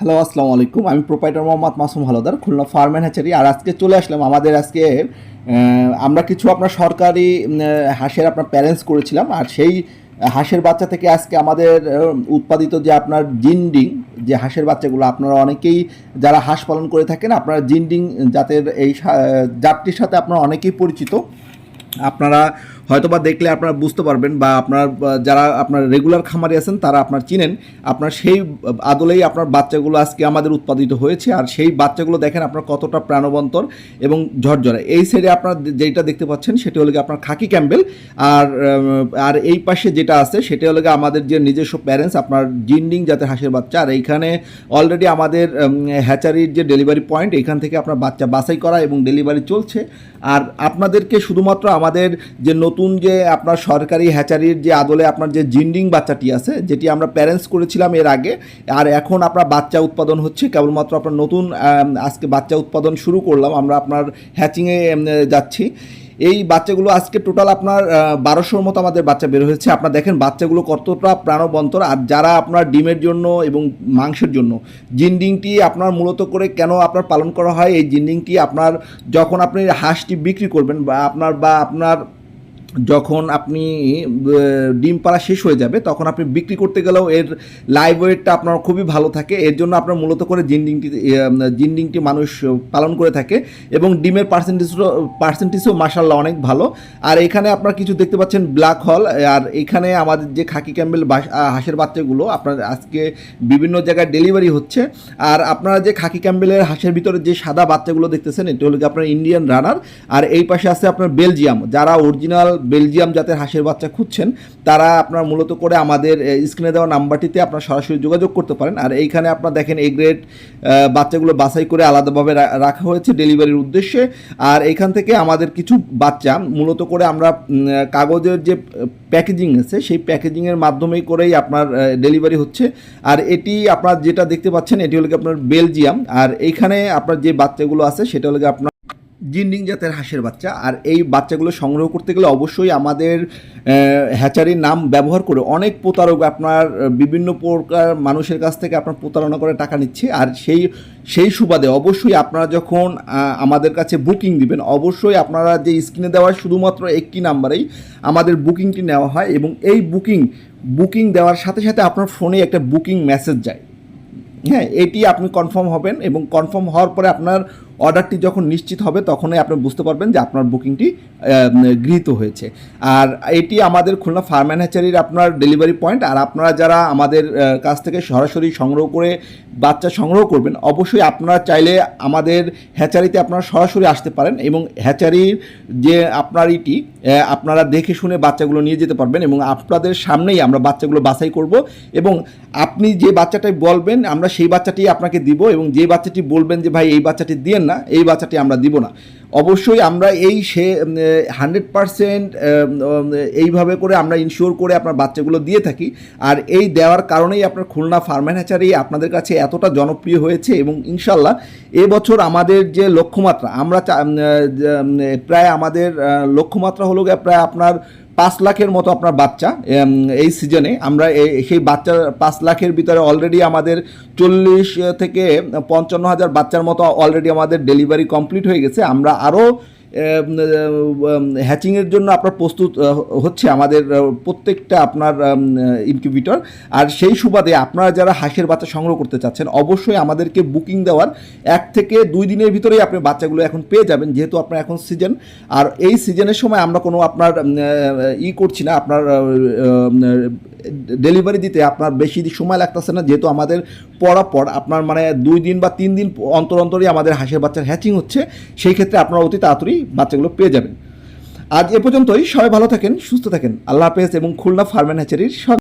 Hello আসসালামু আলাইকুম। আমি proprietor Mohammad Masum Haldar, Khulna farm and hatchery আর আজকে চলে আসলাম আমাদের আজকে আমরা কিছু আপনার সরকারি হাঁসের আপনার প্যারেন্টস করেছিলাম। আর সেই হাঁসের বাচ্চা থেকে আজকে আমাদের উৎপাদিত যে আপনার জিন্ডিং, যে হাঁসের বাচ্চাগুলো, আপনারা অনেকেই যারা হাঁস পালন করে থাকেন, আপনারা জিন্ডিং জাতের এই জাতটির সাথে আপনারা অনেকেই পরিচিত। আপনারা হয়তোবা দেখলে আপনারা বুঝতে পারবেন বা আপনার যারা আপনার রেগুলার খামারি আছেন, তারা আপনার চিনেন, আপনার সেই আদলেই আপনার বাচ্চাগুলো আজকে আমাদের উৎপাদিত হয়েছে, আর সেই বাচ্চাগুলো দেখেন আপনার কতটা প্রাণবন্তর এবং ঝরঝরে। এই সাইডে আপনার যেটা দেখতে পাচ্ছেন, সেটা হলো আপনার খাকি ক্যাম্বেল, আর আর এই পাশে যেটা আছে, সেটা হলো আমাদের যে নিজস্ব প্যারেন্টস আপনার জিন্ডিং জাতের হাঁসের বাচ্চা, আর এইখানে অলরেডি আমাদের হ্যাচারির যে ডেলিভারি পয়েন্ট এখান থেকে আপনার বাচ্চা বাছাই করা এবং ডেলিভারি চলছে। আর আপনাদেরকে শুধুমাত্র আমাদের যে নতুন যে আপনার সরকারি হ্যাচারির যে আদলে আপনার যে জিন্ডিং বাচ্চাটি আছে, যেটি আমরা প্যারেন্টস করেছিলাম এর আগে, আর এখন আপনার বাচ্চা উৎপাদন হচ্ছে, কেবলমাত্র আপনার নতুন আজকে বাচ্চা উৎপাদন শুরু করলাম, আমরা আপনার হ্যাচিংয়ে যাচ্ছি। এই বাচ্চাগুলো আজকে টোটাল আপনার বারোশোর মতো আমাদের বাচ্চা বের হয়েছে। আপনার দেখেন বাচ্চাগুলো কতটা প্রাণবন্তর, আর যারা আপনার ডিমের জন্য এবং মাংসের জন্য, জিন্ডিংটি আপনার মূলত করে কেন আপনার পালন করা হয়? এই জিন্ডিংটি আপনার যখন আপনি হাঁসটি বিক্রি করবেন বা আপনার বা আপনার যখন আপনি ডিম পাড়া শেষ হয়ে যাবে, তখন আপনি বিক্রি করতে গেলেও এর লাইভ ওয়েটটা আপনার খুবই ভালো থাকে। এর জন্য আপনার মূলত করে জিন্ডিংটি জিন্ডিংটি মানুষ পালন করে থাকে এবং ডিমের পার্সেন্টেজও পার্সেন্টেজও মাসাল্লাহ অনেক ভালো। আর এখানে আপনার কিছু দেখতে পাচ্ছেন ব্ল্যাক হল আর এখানে আমাদের যে খাকি ক্যাম্বেল হাঁসের বাচ্চাগুলো, আপনার আজকে বিভিন্ন জায়গায় ডেলিভারি হচ্ছে। আর আপনারা যে খাকি ক্যাম্বেলের হাঁসের ভিতরে যে সাদা বাচ্চাগুলো দেখতেছেন, এটা হলো আপনার ইন্ডিয়ান রানার আর এই পাশে আছে আপনার বেলজিয়াম যারা অরিজিনাল বেলজিয়াম জাতের হাঁসের বাচ্চা খুঁজছেন, তারা আপনার মূলত করে আমাদের স্ক্রিনে দেওয়া নাম্বারটিতে আপনার সরাসরি যোগাযোগ করতে পারেন। আর এইখানে আপনার দেখেন এই গ্রেড বাচ্চাগুলো বাছাই করে আলাদাভাবে রাখা হয়েছে ডেলিভারির উদ্দেশ্যে। আর এইখান থেকে আমাদের কিছু বাচ্চা, মূলত করে আমরা কাগজের যে প্যাকেজিং আছে, সেই প্যাকেজিংয়ের মাধ্যমেই করেই আপনার ডেলিভারি হচ্ছে। আর এটি আপনার যেটা দেখতে পাচ্ছেন, এটি হলো আপনার বেলজিয়াম। আর এইখানে আপনার যে বাচ্চাগুলো আছে, সেটা হলো আপনার জিন্ডিং জাতের হাঁসের বাচ্চা। আর এই বাচ্চাগুলো সংগ্রহ করতে গেলে অবশ্যই আমাদের হ্যাচারির নাম ব্যবহার করে অনেক প্রতারক আপনার বিভিন্ন প্রকার মানুষের কাছ থেকে আপনার প্রতারণা করে টাকা নিচ্ছে। আর সেই সেই সুবাদে অবশ্যই আপনারা যখন আমাদের কাছে বুকিং দিবেন, অবশ্যই আপনারা যে স্ক্রিনে দেওয়া শুধুমাত্র একটি নাম্বারেই আমাদের বুকিংটি নেওয়া হয় এবং এই বুকিং বুকিং দেওয়ার সাথে সাথে আপনার ফোনে একটা বুকিং মেসেজ যায়। হ্যাঁ এটি আপনি কনফার্ম হবেন এবং কনফার্ম হওয়ার পরে আপনার অর্ডারটি যখন নিশ্চিত হবে, তখনই আপনি বুঝতে পারবেন যে আপনার বুকিংটি গৃহীত হয়েছে। আর এটি আমাদের খুলনা ফার্ম হ্যাচারির আপনার ডেলিভারি পয়েন্ট। আর আপনারা যারা আমাদের কাছ থেকে সরাসরি সংগ্রহ করে বাচ্চা সংগ্রহ করবেন, অবশ্যই আপনারা চাইলে আমাদের হ্যাচারিতে আপনারা সরাসরি আসতে পারেন এবং হ্যাচারির যে আপনার ইটি আপনারা দেখে শুনে বাচ্চাগুলো নিয়ে যেতে পারবেন এবং আপনাদের সামনেই আমরা বাচ্চাগুলো বাছাই করব এবং আপনি যে বাচ্চাটাই বলবেন, আমরা সেই বাচ্চাটি আপনাকে দিব এবং যে বাচ্চাটি বলবেন যে, ভাই, এই বাচ্চাটি দিয়েন না, এই বাচ্চাটি আমরা দিব না। অবশ্যই আমরা এই সে হান্ড্রেড পারসেন্ট এইভাবে করে আমরা ইনশিওর করে আপনার বাচ্চাগুলো দিয়ে থাকি। আর এই দেওয়ার কারণেই আপনার খুলনা ফার্মেন আপনাদের কাছে এতটা জনপ্রিয় হয়েছে এবং ইনশাল্লাহ এবছর আমাদের যে লক্ষ্যমাত্রা, আমরা প্রায় আমাদের লক্ষ্যমাত্রা হলো গিয়ে প্রায় আপনার পাঁচ লাখের মতো আপনার বাচ্চা এই সিজনে আমরা সেই বাচ্চার পাঁচ লাখের ভিতরে অলরেডি আমাদের চল্লিশ থেকে পঞ্চান্ন হাজার বাচ্চার মতো অলরেডি আমাদের ডেলিভারি কমপ্লিট হয়ে গেছে। আমরা আরও হ্যাচিংয়ের জন্য আপনার প্রস্তুত হচ্ছে আমাদের প্রত্যেকটা আপনার ইনকিউবিটর আর সেই সুবাদে আপনারা যারা হাঁসের বাচ্চা সংগ্রহ করতে চাচ্ছেন, অবশ্যই আমাদেরকে বুকিং দেওয়ার এক থেকে দুই দিনের ভিতরেই আপনি বাচ্চাগুলো এখন পেয়ে যাবেন, যেহেতু আপনার এখন সিজন আর এই সিজনের সময় আমরা কোনো আপনার ই করছি না, আপনার ডেলিভারি দিতে আপনার বেশি সময় লাগতেছে না, যেহেতু আমাদের পরাপর আপনার মানে দুই দিন বা তিন দিন অন্তর অন্তরই আমাদের হাঁসের বাচ্চার হ্যাচিং হচ্ছে, সেই ক্ষেত্রে আপনারা অতি তাড়াতাড়ি বাচ্চাগুলো পেয়ে যাবেন। আজ এ পর্যন্তই, সবাই ভালো থাকেন, সুস্থ থাকেন, আল্লাহ হাফেজ এবং খুলনা ফার্মেন হ্যাচারির সব